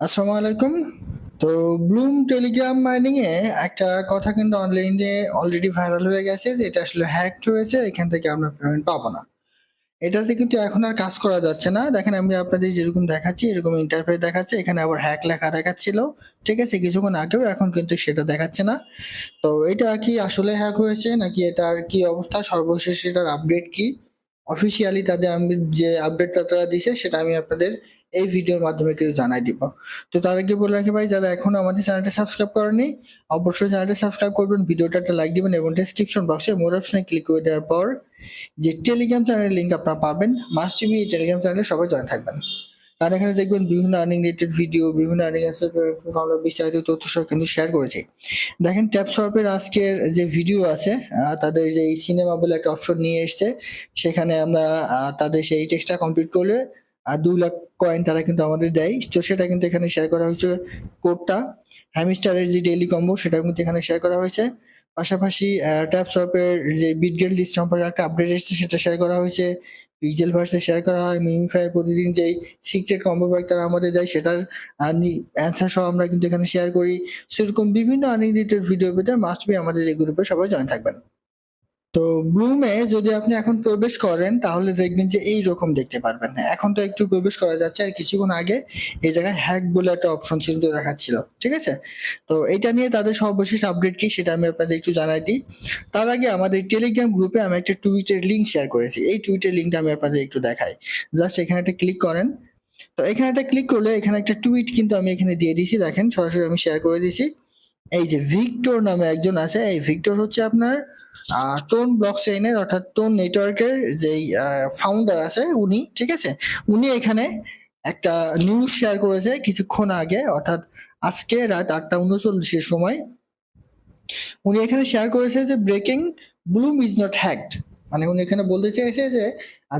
আসসালামু আলাইকুম তো ব্লুম টেলিগ্রাম মাইনিং এ একটা কথা কিন্তু অনলাইনে অলরেডি ভাইরাল হয়ে গেছে যে এটা আসলে হ্যাক হয়েছে, এখান থেকে আমরা পেমেন্ট পাবো না। এটাতে কিন্তু এখন আর কাজ করা যাচ্ছে না। দেখেন আমি আপনাদের যেরকম দেখাচ্ছি, এরকম ইন্টারফেস দেখাচ্ছে, এখানে আবার হ্যাক লেখা দেখাচ্ছিল। ঠিক আছে, কিছুক্ষণ আগেও, এখন কিন্তু সেটা দেখাচ্ছে না। তো এটা কি আসলে হ্যাক হয়েছে? নাকি এটার কি অবস্থা? সর্বশেষ এটার আপডেট কি? অফিসিয়ালি তাদের আমি যে আপডেটটা তারা দিছে সেটা আমি আপনাদের এই ভিডিওর মাধ্যমে কিছু জানাই দিব। তো তার আগে বলে রাখি ভাই, যারা এখনও আমাদের চ্যানেলটা সাবস্ক্রাইব করেনি, অবশ্যই চ্যানেলটা সাবস্ক্রাইব করবেন, ভিডিওটা একটা লাইক দিবেন এবং ডেসক্রিপশন বক্সে মোর অপশনে ক্লিক করে দেওয়ার পর যে টেলিগ্রাম চ্যানেলের লিঙ্ক আপনারা পাবেন মাস্ট টিভি টেলিগ্রাম চ্যানেলে সবাই জয়েন থাকবেন। কারণ এখানে দেখবেন বিভিন্ন আর্নিং রিলেটেড ভিডিও বিভিন্ন আর্নিং আমরা বিস্তারিত তথ্য সহ কিন্তু শেয়ার করেছি। দেখেন ট্যাপ সোয়াপের আজকের যে ভিডিও আছে তাদের যে সিনেমা বলে একটা অপশন নিয়ে এসছে, সেখানে আমরা তাদের সেই টেক্সটটা কমপ্লিট করলে আর দুই লাখ কয়েন তারা কিন্তু আমাদের দেয়। তো সেটা কিন্তু এখানে শেয়ার করা হয়েছে কোডটা হ্যামিস্টারের যে ডেইলি কম্বো সেটা কিন্তু এখানে শেয়ার করা হয়েছে। পাশাপাশি ট্যাপ সপের যে বিটগেট লিস্ট সম্পর্কে একটা আপডেট এসেছে, সেটা শেয়ার করা হয়েছে। পিক্সেল ভার্সে শেয়ার করা হয়। মিমিফায়ার প্রতিদিন যেই সিক্রেট কম্বো ব্যাগ তারা আমাদের দেয়, সেটার অ্যান্সার সহ আমরা কিন্তু এখানে শেয়ার করি। সেরকম বিভিন্ন আনরিলেটেড রিলেটেড ভিডিও পেতে মাস্ট বি আমাদের এই গ্রুপে সবাই জয়েন থাকবেন। তো ব্লুমে যদি আপনি এখন প্রবেশ করেন, তাহলে দেখবেন যে এই রকম দেখতে পারবেন। না এখন তো একটু প্রবেশ করা যাচ্ছে আর কিছুক্ষণ আগে এই জায়গায় হ্যাক বলে একটা অপশন ছিল দেখাচ্ছিল, ঠিক আছে? তো এটা নিয়ে তাদের সর্বশেষ আপডেট কি সেটা আমি আপনাদের একটু জানাই দিই। তার আগে আমাদের টেলিগ্রাম গ্রুপে আমি একটা টুইটের লিঙ্ক শেয়ার করেছি। এই টুইটের লিঙ্কটা আমি আপনাদের একটু দেখাই। জাস্ট এখানে একটা ক্লিক করেন। তো এখানে একটা ক্লিক করলে এখানে একটা টুইট কিন্তু আমি এখানে দিয়ে দিয়েছি, দেখেন, সরাসরি আমি শেয়ার করে দিয়েছি। এই যে ভিক্টর নামে একজন আছে, এই ভিক্টর হচ্ছে আপনার টোন ব্লক চেইনের অর্থাৎ টোন নেটওয়ার্কের যেই ফাউন্ডার আছে, উনি, ঠিক আছে? উনি এখানে একটা নিউজ শেয়ার করেছে কিছুক্ষণ আগে, অর্থাৎ আজকে রাত আটটা উনচল্লিশের সময়। উনি এখানে শেয়ার করেছে যে breaking Bloom is not hacked মানে উনি এখানে বলতে চেয়েছে যে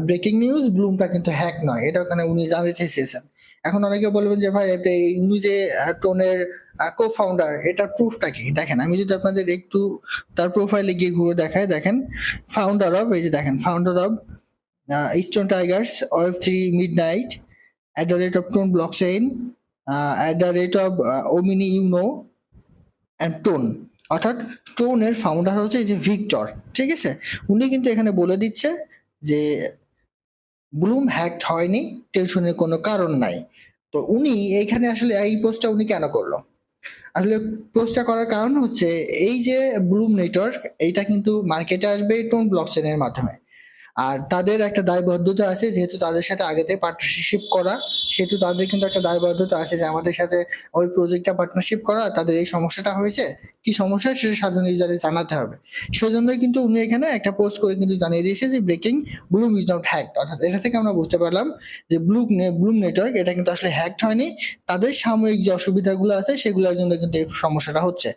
ব্রেকিং নিউজ ব্লুমটা কিন্তু হ্যাক নয়। এটা ওখানে উনি জানতে চেয়েছেন। এখন অনেকে বলবেন যে, ভাই, এটা এই যে টোনের কো ফাউন্ডার এটার প্রুফটা কি? দেখেন, আমি যদি আপনাদের একটু তার প্রোফাইলে গিয়ে ঘুরে দেখাই, দেখেন ফাউন্ডার অফ এই যে দেখেন founder of Eastern Tigers web three midnight at the rate of TON blockchain at the rate of omni uno and TON অর্থাৎ টোনের ফাউন্ডার হচ্ছে এই যে ভিক্টর ঠিক আছে? উনি কিন্তু এখানে বলে দিচ্ছে যে ব্লুম হ্যাকড হয়নি টেনশনের কোনো কারণ নাই। তো উনি এইখানে আসলে এই পোস্টটা উনি কেন করল? আসলে পোস্টটা করার কারণ হচ্ছে, এই যে ব্লুম নেটওয়ার্ক এইটা কিন্তু মার্কেটে আসবে টোন ব্লকচেনের মাধ্যমে। আর তাদের একটা দায়বদ্ধতা আছে, যেহেতু তাদের সাথে আগেতে পার্টনারশিপ করা, সেহেতু তাদের কিন্তু একটা দায়বদ্ধতা আছে যে আমাদের সাথে ওই প্রজেক্টটা পার্টনারশিপ করা, তাদের এই সমস্যাটা হয়েছে, কি সমস্যা সেটা সাধারণ ইউজারে জানাতে হবে। সেজন্যই কিন্তু উনি এখানে একটা পোস্ট করে কিন্তু জানিয়ে দিয়েছে যে breaking Bloom is not hack অর্থাৎ এটা থেকে আমরা বুঝতে পারলাম যে ব্লু ব্লুম নেটওয়ার্ক এটা কিন্তু আসলে হ্যাকড হয়নি, তাদের সাময়িক যে অসুবিধাগুলো আছে সেগুলোর জন্য কিন্তু এই সমস্যাটা হচ্ছে।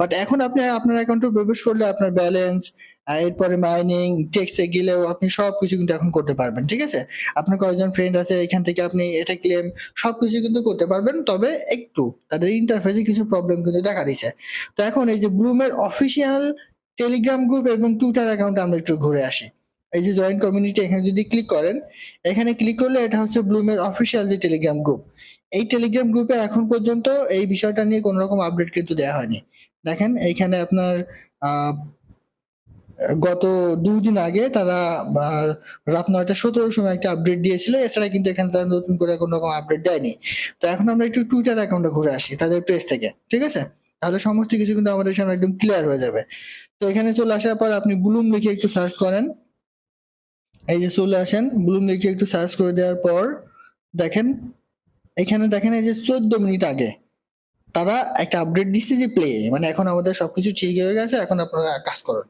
বাট এখন আপনি আপনার অ্যাকাউন্টে প্রবেশ করলে আপনার ব্যালেন্স এরপরে মাইনিং টেক্সে গেলেও আপনি সব কিছু কিন্তু এখন করতে পারবেন, ঠিক আছে? আপনার কয়েকজন ফ্রেন্ড আছে, এখান থেকে আপনি এটা ক্লেম সব কিছু কিন্তু করতে পারবেন, তবে একটু তাদের ইন্টারফেসে কিছু প্রবলেম কিন্তু দেখা দিছে। তো এখন এই যে ব্লুমের অফিসিয়াল টেলিগ্রাম গ্রুপ এবং টুইটার অ্যাকাউন্টে আমরা একটু ঘুরে আসি। এই যে জয়েন্ট কমিউনিটি এখানে যদি ক্লিক করেন, এখানে ক্লিক করলে এটা হচ্ছে ব্লুমের অফিসিয়াল যে টেলিগ্রাম গ্রুপ এই টেলিগ্রাম গ্রুপে এখন পর্যন্ত এই বিষয়টা নিয়ে কোনো রকম আপডেট কিন্তু দেওয়া হয়নি। দেখেন, এইখানে আপনার গত দুই দিন আগে তারা রাত নয়টা সতেরোর সময় একটা আপডেট দিয়েছিল। এছাড়া কিন্তু এখানে তারা নতুন করে কোনো রকম আপডেট দেয়নি। তো এখন আমরা একটু টুইটার অ্যাকাউন্টে ঘুরে আসি, তাদের পেজ থেকে, ঠিক আছে? তাহলে সমস্ত কিছু কিন্তু আমাদের সামনে একদম ক্লিয়ার হয়ে যাবে। তো এখানে চলে আসার পর আপনি ব্লুম লিখে একটু সার্চ করেন। এই যে চলে আসেন ব্লুম লিখে একটু সার্চ করে দেওয়ার পর দেখেন, এখানে দেখেন এই যে চোদ্দ মিনিট আগে তারা একটা আপডেট দিচ্ছে যে প্লে মানে এখন আমাদের সবকিছু ঠিক হয়ে গেছে, এখন আপনারা কাজ করুন।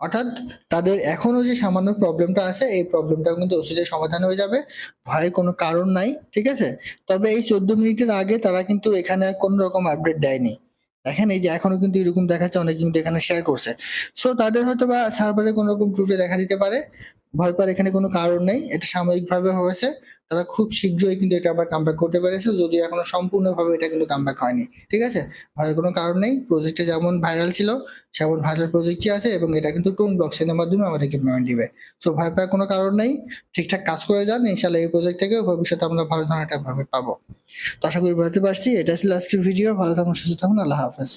অর্থাৎ তাদের এখনও যে সামান্য প্রবলেমটা আছে, এই প্রবলেমটা কিন্তু ওষুধের সমাধান হয়ে যাবে। ভয়ের কোনো কারণ নাই, ঠিক আছে? তবে এই চোদ্দ মিনিটের আগে তারা কিন্তু এখানে কোনো রকম আপডেট দেয়নি। দেখেন, এই যে এখনও কিন্তু এরকম দেখাচ্ছে, অনেক কিন্তু এখানে শেয়ার করছে। সো তাদের হয়তো বা সার্ভারে কোনো রকম ত্রুটি দেখা দিতে পারে। ভয় পাওয়ার এখানে কোনো কারণ নেই। এটা সাময়িকভাবে হয়েছে। তারা খুব শীঘ্রই কিন্তু এটা আবার কামব্যাক করতে পেরেছে, যদিও এখনও সম্পূর্ণভাবে এটা কিন্তু কামব্যাক হয়নি, ঠিক আছে? ভয়ের কোনো কারণ নেই প্রজেক্টে যেমন ভাইরাল ছিল, সেমন ভাইরাল প্রজেক্টই আছে এবং এটা কিন্তু টোন ব্লকচেনের মাধ্যমে আমাদেরকে পেমেন্ট দিবে। সো ভয় পাওয়ার কোনো কারণ নেই, ঠিকঠাক কাজ করে যান ইনশাল্লাহ এই প্রজেক্ট থেকে ভবিষ্যতে আমরা ভালো ধরনের একটা পাবো। তো আশা করি বুঝতে পারছি, এটা ছিল আজকের ভিডিও ভালো থাকুন, সুস্থ থাকুন, আল্লাহ হাফেজ।